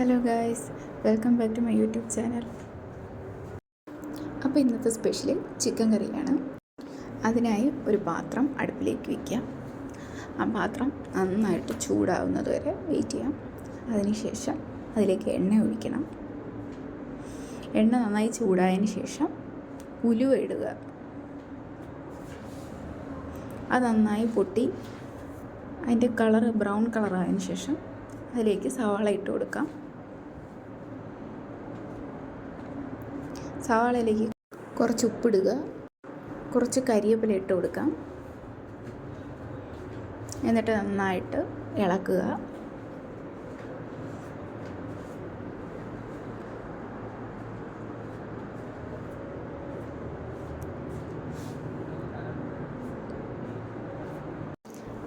Hello guys welcome back to my YouTube channel. അപ്പോൾ ഇന്നത്തെ special chicken കറിയാണ്. അതിനായി ഒരു പാത്രം അടുപ്പിലേക്ക് വയ്ക്കുക ആ പാത്രം നന്നായിട്ട് ചൂടാവുന്നത് വരെ വെയിറ്റ് ചെയ്യാം. അതിനുശേഷം അതിലേക്ക് എണ്ണ ഒഴിക്കണം. എണ്ണ നന്നായി ചൂടായതിന് ശേഷം ഉലുവ ഇടുക. അത് നന്നായി പൊട്ടി അതിന്റെ കളർ ബ്രൗൺ കളറായതിനു ശേഷം അതിലേക്ക് സവാള ഇട്ട് കൊടുക്കാം. സവാളയിലേക്ക് കുറച്ച് ഉപ്പിടുക. കുറച്ച് കരിയേപ്പില ഇട്ട് കൊടുക്കാം. എന്നിട്ട് നന്നായിട്ട് ഇളക്കുക.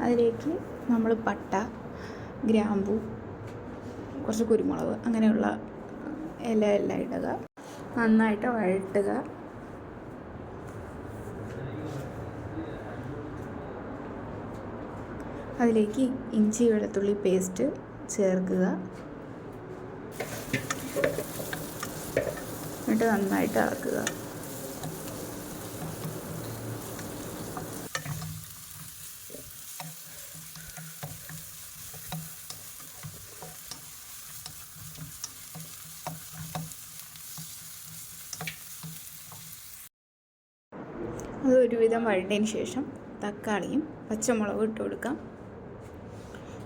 അതിലേക്ക് നമ്മൾ പട്ട ഗ്രാമ്പു കുറച്ച് കുരുമുളക് അങ്ങനെയുള്ള ഇല എല്ലാം ഇടുക. നന്നായിട്ട് വഴട്ടുക അതിലേക്ക് ഇഞ്ചി വെളുത്തുള്ളി പേസ്റ്റ് ചേർക്കുക. എന്നിട്ട് നന്നായിട്ട് ഇളക്കുക. അത് ഒരുവിധം വഴണ്ടതിന് ശേഷം തക്കാളിയും പച്ചമുളകും ഇട്ട് കൊടുക്കാം.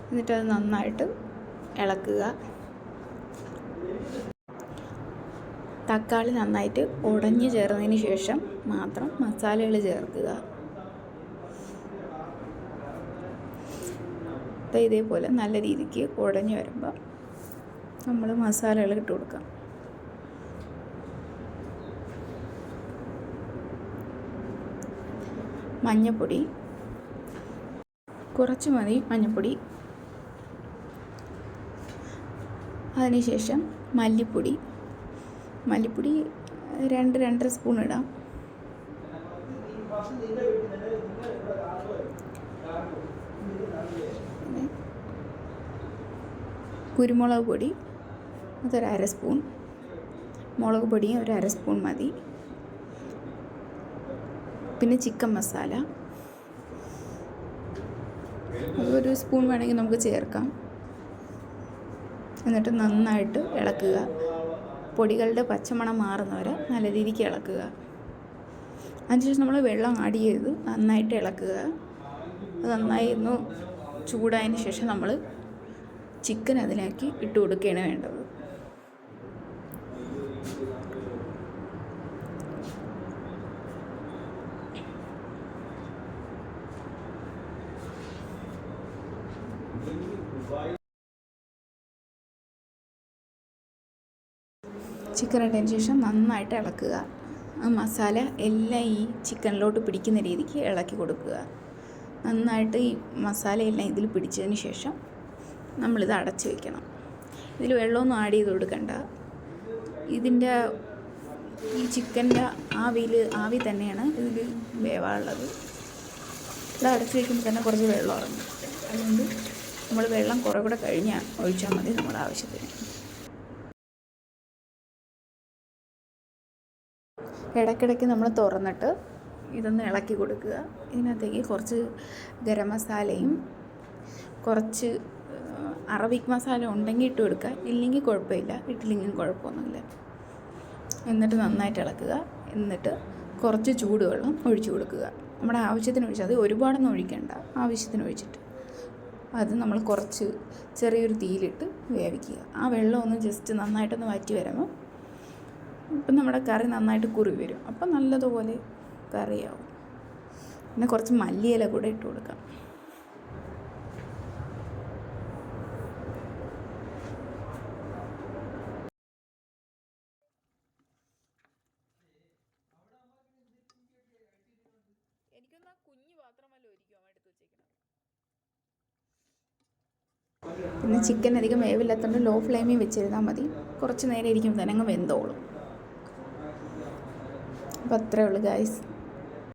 എന്നിട്ട് അത് നന്നായിട്ട് ഇളക്കുക. തക്കാളി നന്നായിട്ട് ഉടഞ്ഞു ചേർന്നതിന് ശേഷം മാത്രം മസാലകൾ ചേർക്കുക. അപ്പോൾ ഇതേപോലെ നല്ല രീതിക്ക് ഉടഞ്ഞു വരുമ്പോൾ നമ്മൾ മസാലകൾ ഇട്ട് കൊടുക്കാം. മഞ്ഞൾപ്പൊടി കുറച്ച് മതി മഞ്ഞൾപ്പൊടി അതിനുശേഷം മല്ലിപ്പൊടി. മല്ലിപ്പൊടി രണ്ട് രണ്ടര സ്പൂൺ ഇടാം. കുരുമുളക് പൊടി അതൊരു അര സ്പൂൺ. മുളക് പൊടിയും ഒരു അര സ്പൂൺ മതി. പിന്നെ ചിക്കൻ മസാല. ഒരു സ്പൂൺ വേണമെങ്കിൽ നമുക്ക് ചേർക്കാം. എന്നിട്ട് നന്നായിട്ട് ഇളക്കുക. പൊടികളുടെ പച്ചമണം മാറുന്നവരെ നല്ല രീതിക്ക് ഇളക്കുക. അതിനുശേഷം നമ്മൾ വെള്ളം ആഡ് ചെയ്ത് നന്നായിട്ട് ഇളക്കുക. അത് നന്നായി ഒന്ന് ചൂടായതിന് ശേഷം നമ്മൾ ചിക്കൻ അതിലാക്കി ഇട്ട് കൊടുക്കുകയാണ് വേണ്ടത്. ചിക്കൻ ഇട്ടതിന് ശേഷം നന്നായിട്ട് ഇളക്കുക. ആ മസാല എല്ലാം ഈ ചിക്കനിലോട്ട് പിടിക്കുന്ന രീതിക്ക് ഇളക്കി കൊടുക്കുക. നന്നായിട്ട് ഈ മസാല എല്ലാം ഇതിൽ പിടിച്ചതിന് ശേഷം നമ്മളിത് അടച്ച് വയ്ക്കണം ഇതിൽ വെള്ളമൊന്നും ആഡ് ചെയ്ത് കൊടുക്കണ്ട. ഇതിന്റെ ഈ ചിക്കന്റെ ആവിയിൽ ആവി തന്നെയാണ് ഇതിൽ വേവാനുള്ളത്. ഇത് അടച്ച് വയ്ക്കുമ്പോൾ തന്നെ കുറച്ച് വെള്ളം ഇറങ്ങും. അതുകൊണ്ട് നമ്മൾ വെള്ളം കുറേ കൂടെ കഴിഞ്ഞാൽ ഒഴിച്ചാൽ മതി നമ്മുടെ ആവശ്യത്തിന്. ഇടയ്ക്കിടയ്ക്ക് നമ്മൾ തുറന്നിട്ട് ഇതൊന്ന് ഇളക്കി കൊടുക്കുക. ഇതിനകത്തേക്ക് കുറച്ച് ഗരം മസാലയും കുറച്ച് അറബിക് മസാല ഉണ്ടെങ്കിൽ ഇട്ട് കൊടുക്കുക. ഇല്ലെങ്കിൽ കുഴപ്പമില്ല. ഇട്ടില്ലെങ്കിൽ കുഴപ്പമൊന്നുമില്ല. എന്നിട്ട് നന്നായിട്ട് ഇളക്കുക. എന്നിട്ട് കുറച്ച് ചൂടുവെള്ളം ഒഴിച്ചു കൊടുക്കുക. നമ്മുടെ ആവശ്യത്തിന് ഒഴിച്ചാൽ അത് ഒരുപാടൊന്നും ഒഴിക്കേണ്ട. ആവശ്യത്തിന് ഒഴിച്ചിട്ട്. അത് നമ്മൾ കുറച്ച് ചെറിയൊരു തീയിലിട്ട് വേവിക്കുക. ആ വെള്ളം ഒന്ന് ജസ്റ്റ് നന്നായിട്ടൊന്ന് വറ്റി വരുമ്പോൾ ഇപ്പം നമ്മുടെ കറി നന്നായിട്ട് കുറി വരും. അപ്പം നല്ലതുപോലെ കറിയാവും. പിന്നെ കുറച്ച് മല്ലിയില കൂടെ ഇട്ട് കൊടുക്കാം. എനിക്കൊന്ന് ആ കുഞ്ഞു പാത്രമല്ലോ ഒരിക്കും അവൻ എടുത്ത് പിന്നെ ചിക്കൻ അധികം വേവില്ലാത്തതുകൊണ്ട് ലോ ഫ്ലെയിമിൽ വെച്ചിരുന്നാൽ മതി. കുറച്ച് നേരം ഇരിക്കുമ്പോൾ തന്നെ അങ്ങ് വെന്തോളും. അപ്പോൾ അത്രേ ഉള്ളൂ ഗായ്സ്